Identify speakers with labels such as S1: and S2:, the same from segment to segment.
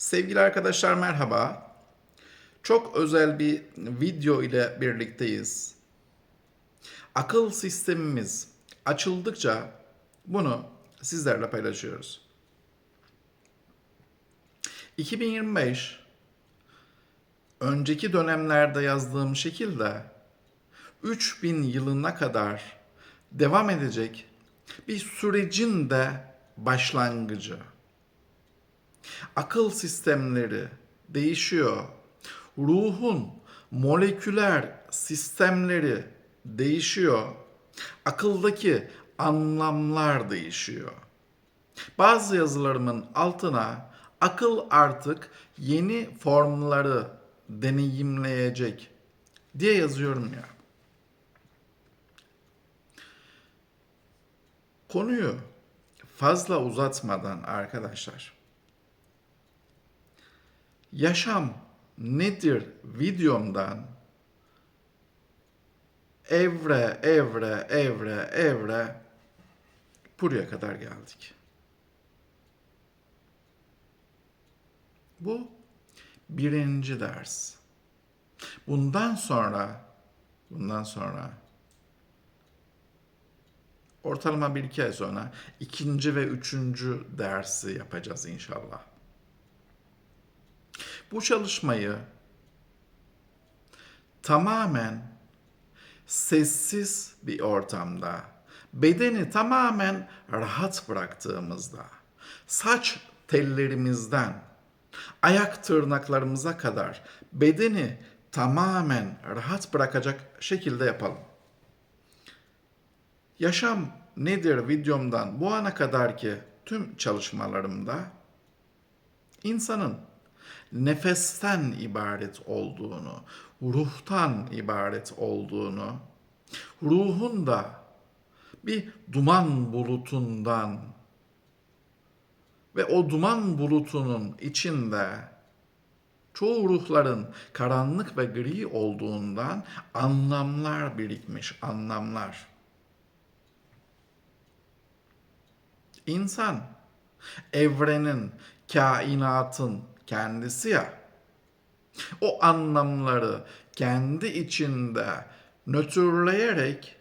S1: Sevgili arkadaşlar merhaba. Çok özel bir video ile birlikteyiz. Akıl sistemimiz açıldıkça bunu sizlerle paylaşıyoruz. 2025 önceki dönemlerde yazdığım şekilde 3000 yılına kadar devam edecek bir sürecin de başlangıcı. Akıl sistemleri değişiyor. Ruhun moleküler sistemleri değişiyor. Akıldaki anlamlar değişiyor. Bazı yazılarımın altına akıl artık yeni formları deneyimleyecek diye yazıyorum ya. Konuyu fazla uzatmadan arkadaşlar yaşam nedir videomdan evre evre evre evre buraya kadar geldik. Bu birinci ders. Bundan sonra bundan sonra ortalama bir ay sonra ikinci ve üçüncü dersi yapacağız inşallah. Bu çalışmayı tamamen sessiz bir ortamda, bedeni tamamen rahat bıraktığımızda, saç tellerimizden ayak tırnaklarımıza kadar bedeni tamamen rahat bırakacak şekilde yapalım. Yaşam nedir videomdan bu ana kadarki tüm çalışmalarımda insanın nefesten ibaret olduğunu, ruhtan ibaret olduğunu, ruhun da bir duman bulutundan ve o duman bulutunun içinde çoğu ruhların karanlık ve gri olduğundan anlamlar birikmiş, anlamlar. İnsan evrenin, kainatın kendisi ya. O anlamları kendi içinde nötrleyerek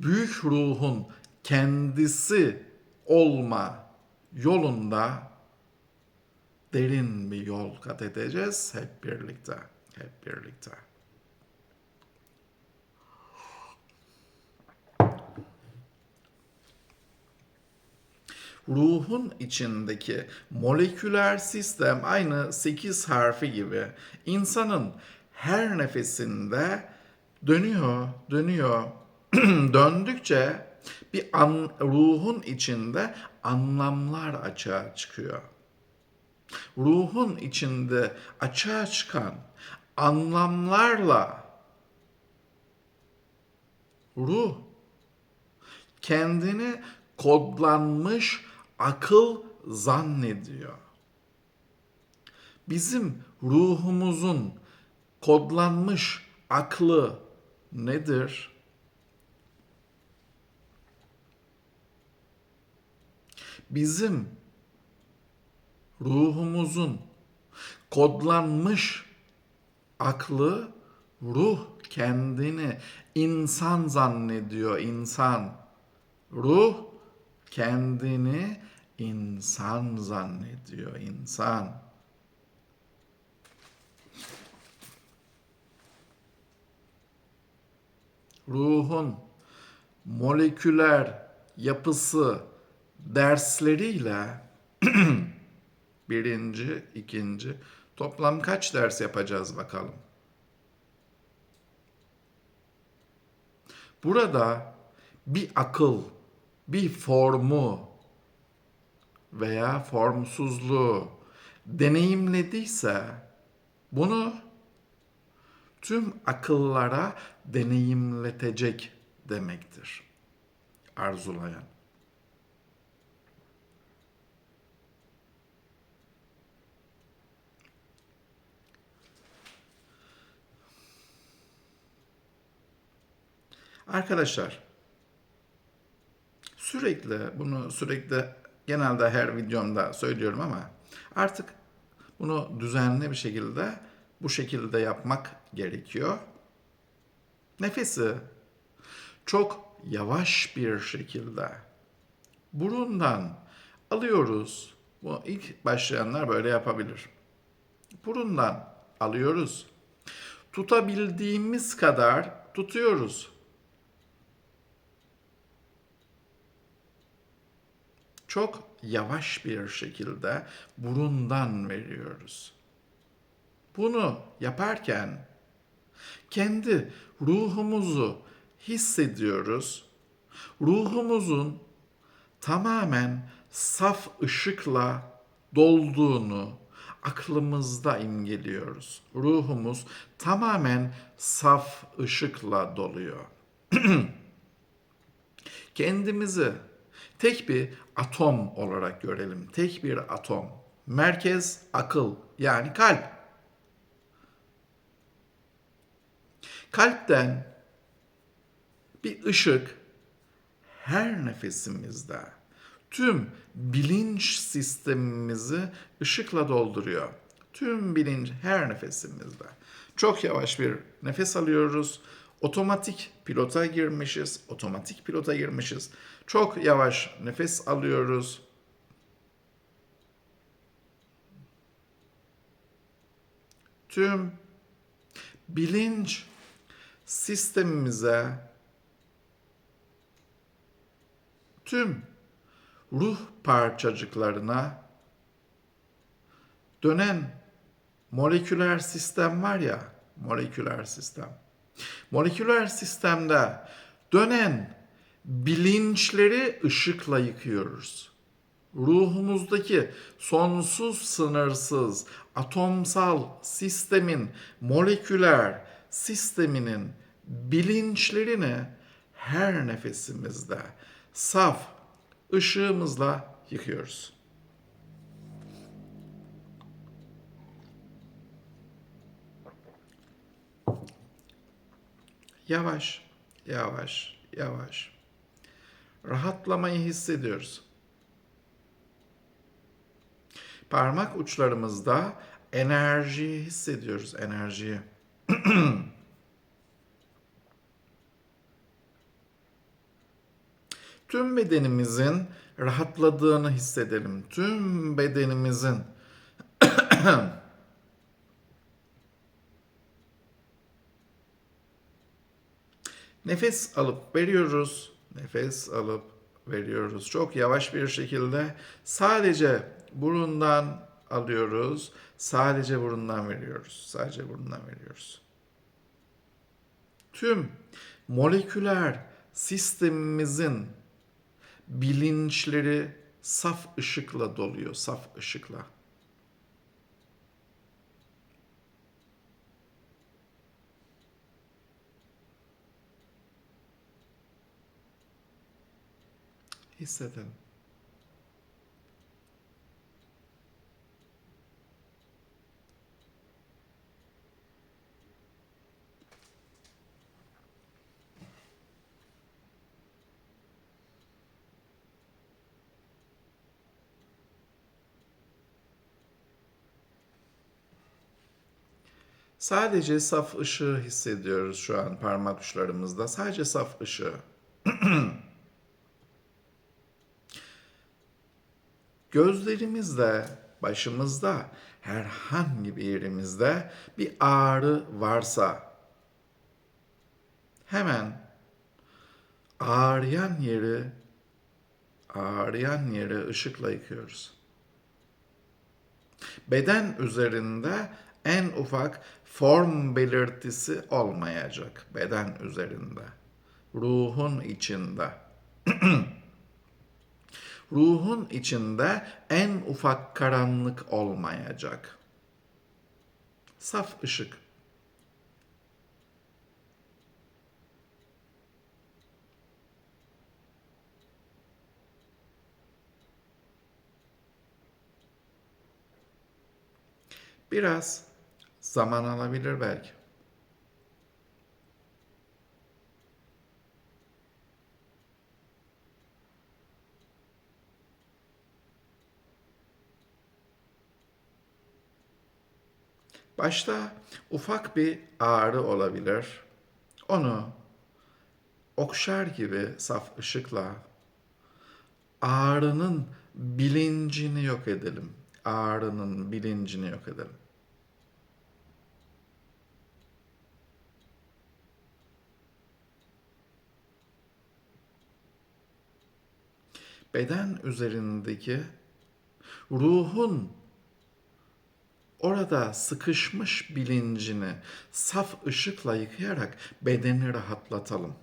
S1: büyük ruhun kendisi olma yolunda derin bir yol kat edeceğiz hep birlikte. Hep birlikte. Ruhun içindeki moleküler sistem aynı 8 harfi gibi insanın her nefesinde dönüyor, dönüyor. Döndükçe bir an, ruhun içinde anlamlar açığa çıkıyor. Ruhun içinde açığa çıkan anlamlarla ruh kendini kodlanmış akıl zannediyor. Bizim ruhumuzun kodlanmış aklı nedir? Bizim ruhumuzun kodlanmış aklı ruh kendini insan zannediyor insan. Ruh kendini insan zannediyor insan. Ruhun moleküler yapısı dersleriyle birinci, ikinci toplam kaç ders yapacağız bakalım. Burada bir akıl, bir formu veya formsuzluğu deneyimlediyse bunu tüm akıllara deneyimletecek demektir. Arzulayan. Arkadaşlar sürekli bunu sürekli genelde her videomda söylüyorum ama artık Bunu düzenli bir şekilde bu şekilde yapmak gerekiyor. Nefesi çok yavaş bir şekilde burundan alıyoruz. Bu ilk başlayanlar böyle yapabilir. Burundan alıyoruz. Tutabildiğimiz kadar tutuyoruz. Çok yavaş bir şekilde burundan veriyoruz. Bunu yaparken kendi ruhumuzu hissediyoruz. Ruhumuzun tamamen saf ışıkla dolduğunu aklımızda imgeliyoruz. Ruhumuz tamamen saf ışıkla doluyor. Kendimizi tek bir atom olarak görelim. Tek bir atom. Merkez akıl yani kalp. Kalpten bir ışık her nefesimizde tüm bilinç sistemimizi ışıkla dolduruyor. Tüm bilinç her nefesimizde. Çok yavaş bir nefes alıyoruz. Otomatik pilota girmişiz. Otomatik pilota girmişiz. Çok yavaş nefes alıyoruz. Tüm bilinç sistemimize tüm ruh parçacıklarına dönen moleküler sistem var ya, moleküler sistem. Moleküler sistemde dönen bilinçleri ışıkla yıkıyoruz. Ruhumuzdaki sonsuz sınırsız atomsal sistemin moleküler sisteminin bilinçlerini her nefesimizde saf ışığımızla yıkıyoruz. Yavaş, yavaş, yavaş. Rahatlamayı hissediyoruz. Parmak uçlarımızda enerjiyi hissediyoruz, enerjiyi. Tüm bedenimizin rahatladığını hissedelim. Tüm bedenimizin Nefes alıp veriyoruz. Nefes alıp veriyoruz. Çok yavaş bir şekilde sadece burundan alıyoruz. Sadece burundan veriyoruz. Sadece burundan veriyoruz. Tüm moleküler sistemimizin bilinçleri saf ışıkla doluyor, saf ışıkla. Hissedin. Sadece saf ışığı hissediyoruz şu an parmak uçlarımızda. Sadece saf ışığı. Gözlerimizde, başımızda, herhangi bir yerimizde bir ağrı varsa hemen ağrıyan yeri ağrıyan yeri ışıkla yıkıyoruz. Beden üzerinde en ufak form belirtisi olmayacak beden üzerinde. Ruhun içinde. Ruhun içinde en ufak karanlık olmayacak. Saf ışık. Biraz zaman alabilir belki. Başta ufak bir ağrı olabilir. Onu okşar gibi saf ışıkla ağrının bilincini yok edelim. Ağrının bilincini yok edelim. Beden üzerindeki ruhun orada sıkışmış bilincini saf ışıkla yıkayarak bedeni rahatlatalım.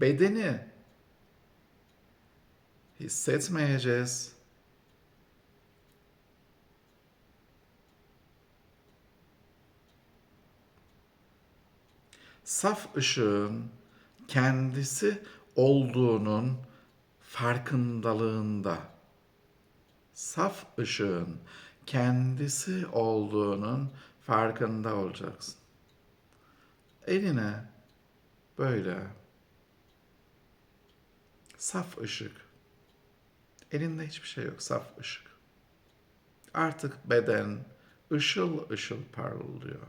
S1: Bedeni hissetmeyeceğiz. Saf ışığın kendisi olduğunun farkındalığında saf ışığın kendisi olduğunun farkında olacaksın. Eline böyle saf ışık. Elinde hiçbir şey yok, saf ışık. Artık beden ışıl ışıl parlıyor.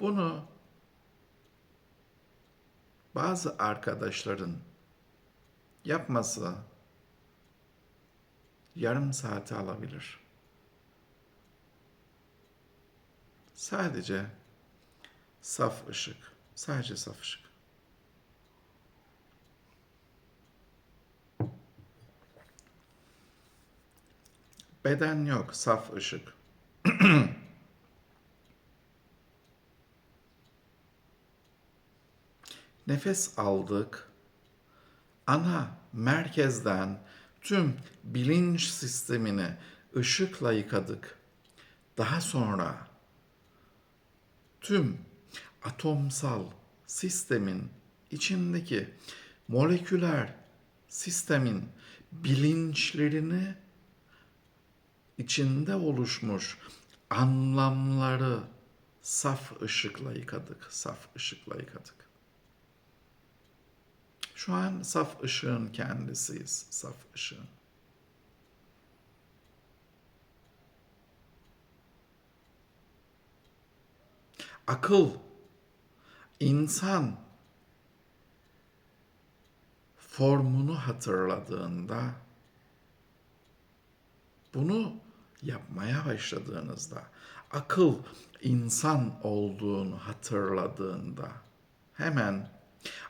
S1: Bunu bazı arkadaşların yapması yarım saati alabilir. Sadece saf ışık. Sadece saf ışık. Beden yok, saf ışık. Nefes aldık. Ana merkezden tüm bilinç sistemini ışıkla yıkadık. Daha sonra tüm atomsal sistemin içindeki moleküler sistemin bilinçlerini içinde oluşmuş anlamları saf ışıkla yıkadık, saf ışıkla yıkadık. Şu an saf ışığın kendisiyiz, saf ışığın. Akıl, insan formunu hatırladığında bunu yapmaya başladığınızda akıl insan olduğunu hatırladığında hemen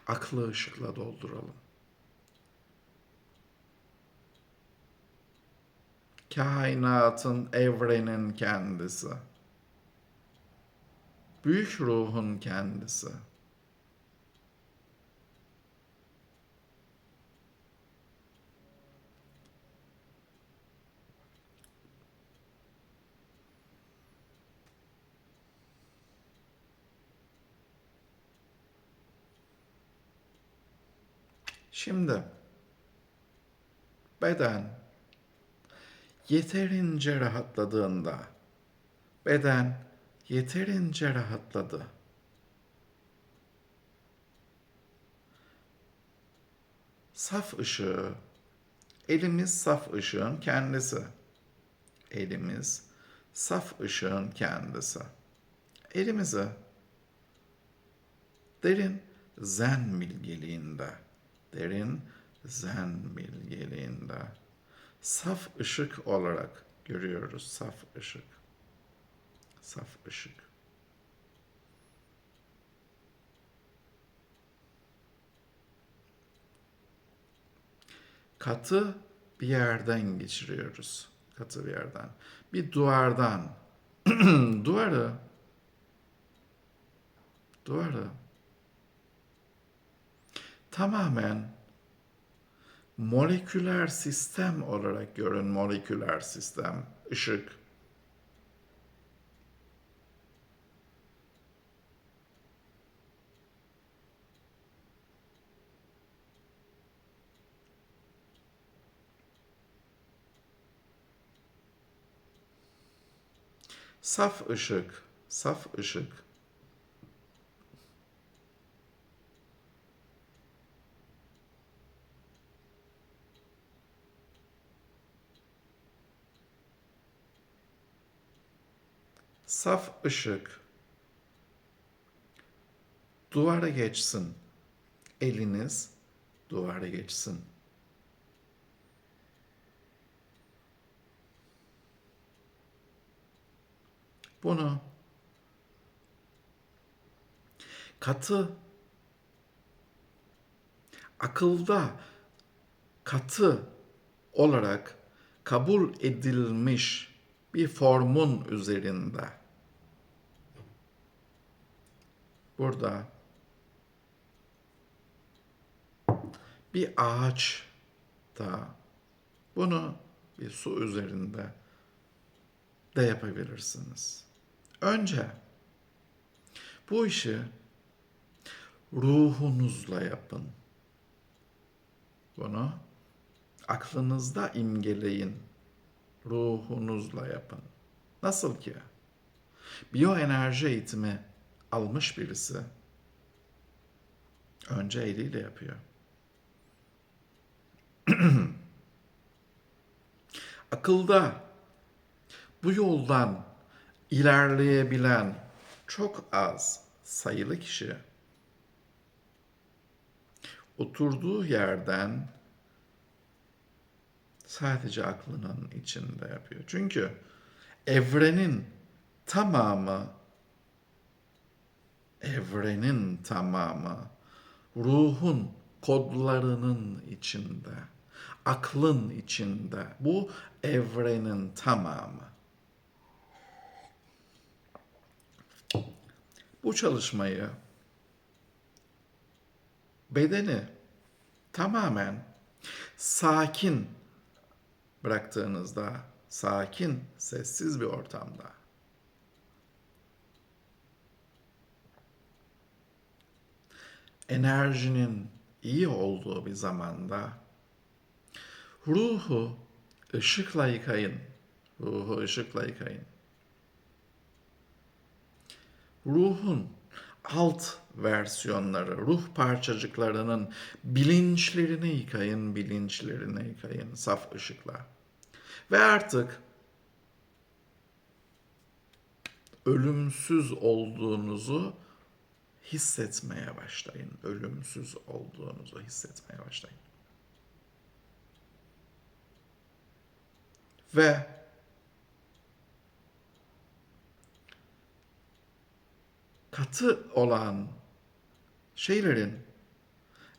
S1: aklı ışıkla dolduralım. Kainatın, evrenin kendisi büyük ruhun kendisi. Şimdi beden yeterince rahatladığında beden yeterince rahatladı. Saf ışığı, elimiz saf ışığın kendisi. Elimiz saf ışığın kendisi. Elimizi derin zen bilgeliğinde, derin zen bilgeliğinde saf ışık olarak görüyoruz, saf ışık saf ışık. Katı bir yerden geçiriyoruz. Katı bir yerden. Bir duvardan. duvarı duvarı tamamen moleküler sistem olarak görün moleküler sistem, ışık. Saf ışık, saf ışık. Saf ışık. Duvara geçsin. Eliniz duvara geçsin. Bunu. Katı. Akılda katı olarak kabul edilmiş bir formun üzerinde. Burada bir ağaç da bunu bir su üzerinde de yapabilirsiniz. Önce bu işi ruhunuzla yapın. Bunu aklınızda imgeleyin. Ruhunuzla yapın. Nasıl ki? Biyoenerji eğitimi almış birisi önce eliyle yapıyor. Akılda bu yoldan ilerleyebilen çok az sayılı kişi oturduğu yerden sadece aklının içinde yapıyor. Çünkü evrenin tamamı evrenin tamamı ruhun kodlarının içinde, aklın içinde. Bu evrenin tamamı. Bu çalışmayı bedeni tamamen sakin bıraktığınızda, sakin, sessiz bir ortamda enerjinin iyi olduğu bir zamanda ruhu ışıkla yıkayın. Ruhu ışıkla yıkayın. Ruhun alt versiyonları, ruh parçacıklarının bilinçlerini yıkayın, bilinçlerini yıkayın saf ışıkla. Ve artık ölümsüz olduğunuzu hissetmeye başlayın. Ölümsüz olduğunuzu hissetmeye başlayın. Ve katı olan şeylerin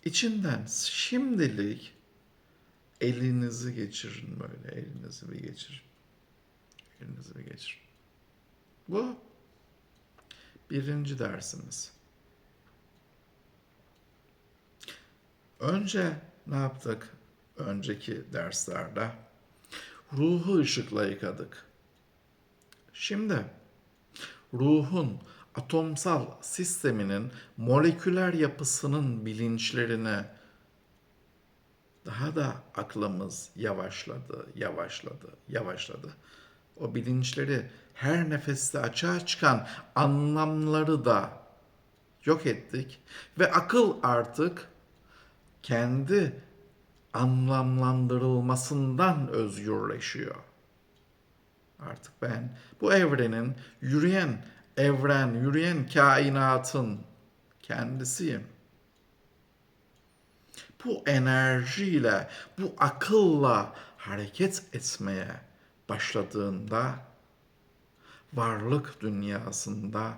S1: içinden şimdilik elinizi geçirin böyle. Elinizi bir geçirin. Elinizi bir geçirin. Bu birinci dersimiz. Önce ne yaptık? Önceki derslerde ruhu ışıkla yıkadık. Şimdi ruhun atomsal sisteminin moleküler yapısının bilinçlerini daha da aklımız yavaşladı, yavaşladı, yavaşladı. O bilinçleri her nefeste açığa çıkan anlamları da yok ettik ve akıl artık kendi anlamlandırılmasından özgürleşiyor. Artık ben bu evrenin yürüyen evren, yürüyen kainatın kendisiyim. Bu enerjiyle, bu akılla hareket etmeye başladığında varlık dünyasında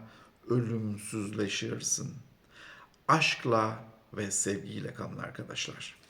S1: ölümsüzleşirsin. Aşkla ve sevgiyle kalın arkadaşlar.